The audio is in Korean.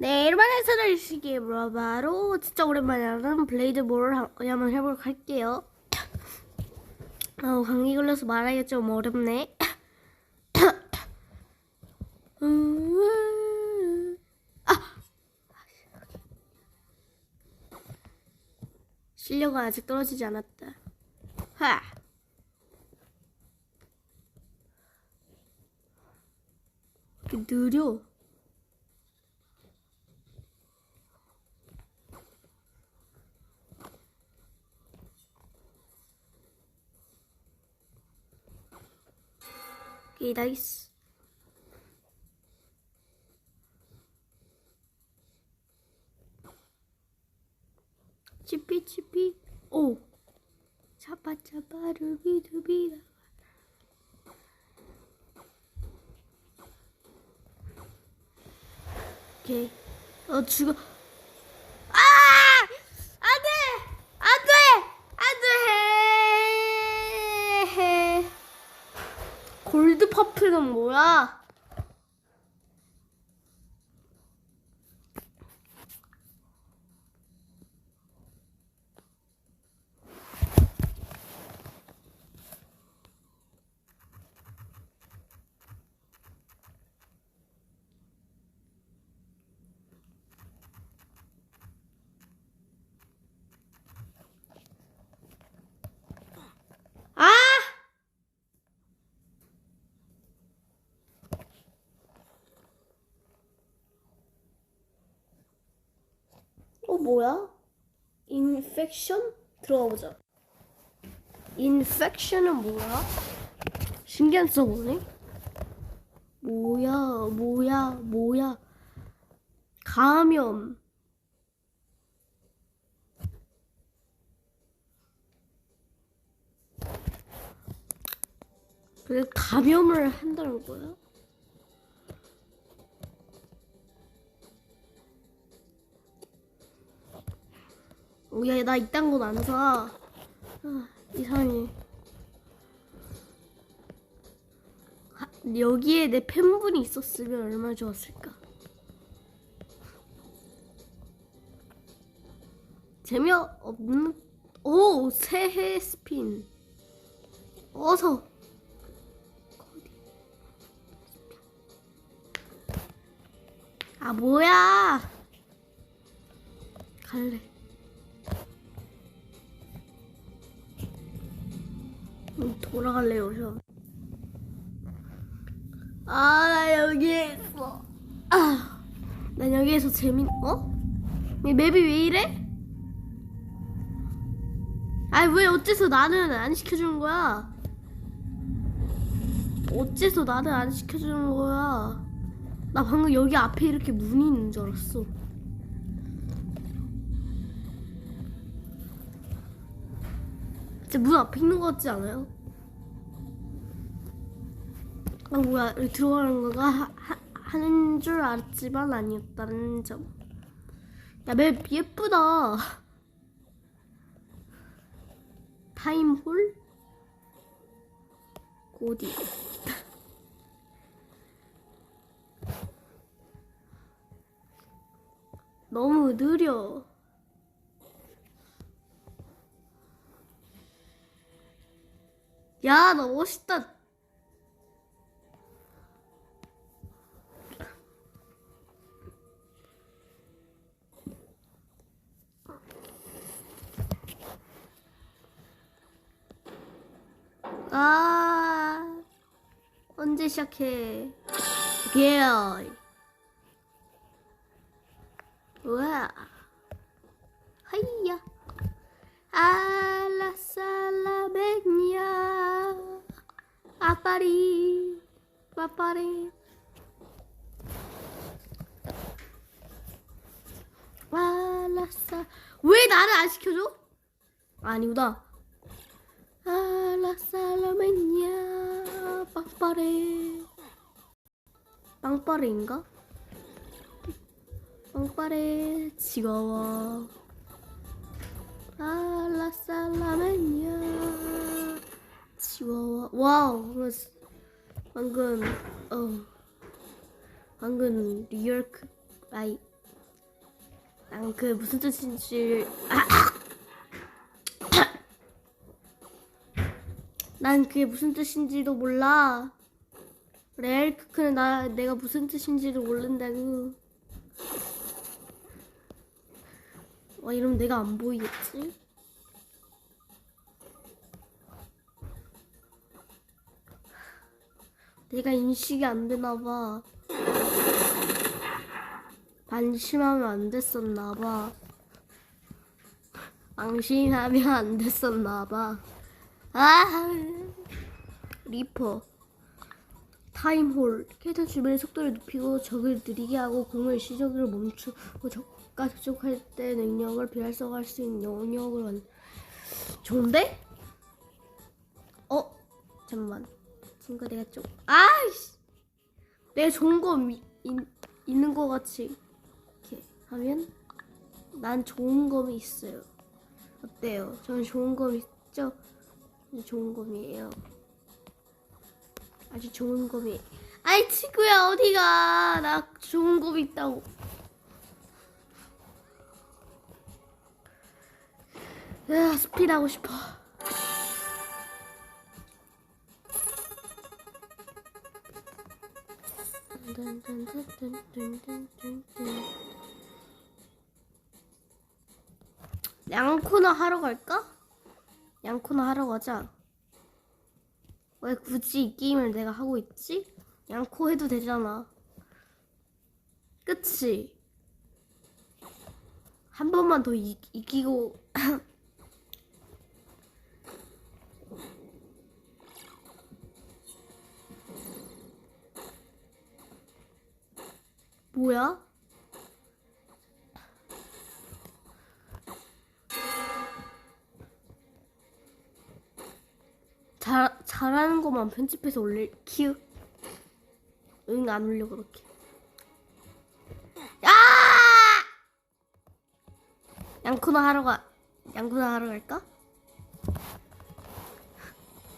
네, 일반의 서울시기 브라바로 진짜 오랜만에 하는 블레이드 뭘 하- 한번 해보도록 할게요. 어, 감기 걸려서 말하기가 좀 어렵네. 음, 아! 실력은 아직 떨어지지 않았다. 하! 느려. 이, 나이스. 치피 치피. 오. 차파 차파 루비 두비다 오케이. 어 죽어 아 안돼 안돼 안돼 골드 퍼플은 뭐야? 뭐야? 인펙션? 들어가 보자. 인펙션은 뭐야? 신기한 써보네. 뭐야, 뭐야, 뭐야? 감염. 그래 감염을 한다는 거야? 야, 나 이딴 건 안 사. 아, 이상해. 아, 여기에 내 팬분이 있었으면 얼마나 좋았을까. 재미없는, 오! 새해 스핀. 어서! 아, 뭐야! 갈래. 돌아갈래요, 저. 아, 나 여기에 있어. 아, 난 여기에서 재밌, 어? 이 맵이 왜 이래? 아니, 왜 어째서 나는 안 시켜주는 거야? 어째서 나는 안 시켜주는 거야? 나 방금 여기 앞에 이렇게 문이 있는 줄 알았어. 진짜 문 앞에 있는 것 같지 않아요? 아 뭐야 여기 들어가는 거가 하는 줄 알았지만 아니었다는 점. 야맵 예쁘다. 타임홀 고디. 너무 느려. 야, 너 멋있다. 아, 언제 시작해? 게이. 우와. 하이야. 알라살라베냐. 아빠리. 빠빠리. 알라사. 왜 나를 안 시켜줘? 아니구나. 알라살라메냐. 빠빠리. 빵빠레인가? 빵빠레 지겨워 알 라살라메냐 지겨워 와우 방금 어 방금 리얼크 아이 난그 무슨 뜻인지 난 그게 무슨 뜻인지도 몰라. 레알 크크는 나 내가 무슨 뜻인지도 모른다고. 와 이러면 내가 안 보이겠지? 내가 인식이 안 되나 봐. 반심하면 안 됐었나 봐. 방심하면 안 됐었나 봐. 아, 리퍼. 타임홀. 캐릭터 주변의 속도를 높이고 적을 느리게 하고 공을 시적으로 멈추고 적과 접촉할 때 능력을 비활성화할 수 있는 영역을 만. 좋은데? 어? 잠만. 친구 내가 좀 아이씨. 내가 좋은 거 미, 있, 있는 거 같이 이렇게 하면 난 좋은 검이 있어요. 어때요? 저는 좋은 검 있죠? 좋은 검이에요. 아주 좋은 검이. 아이 친구야 어디가? 나 좋은 검 있다고. 야 스피드 하고 싶어. 양코너 하러 갈까? 양코너 하러 가자. 왜 굳이 이 게임을 내가 하고 있지? 양코 해도 되잖아. 그치? 한 번만 더 이, 이기고 뭐야? 잘, 잘하는 것만 편집해서 올릴 키우 응안 올려 그렇게 야 양코너 하러 가 양코너 하러 갈까?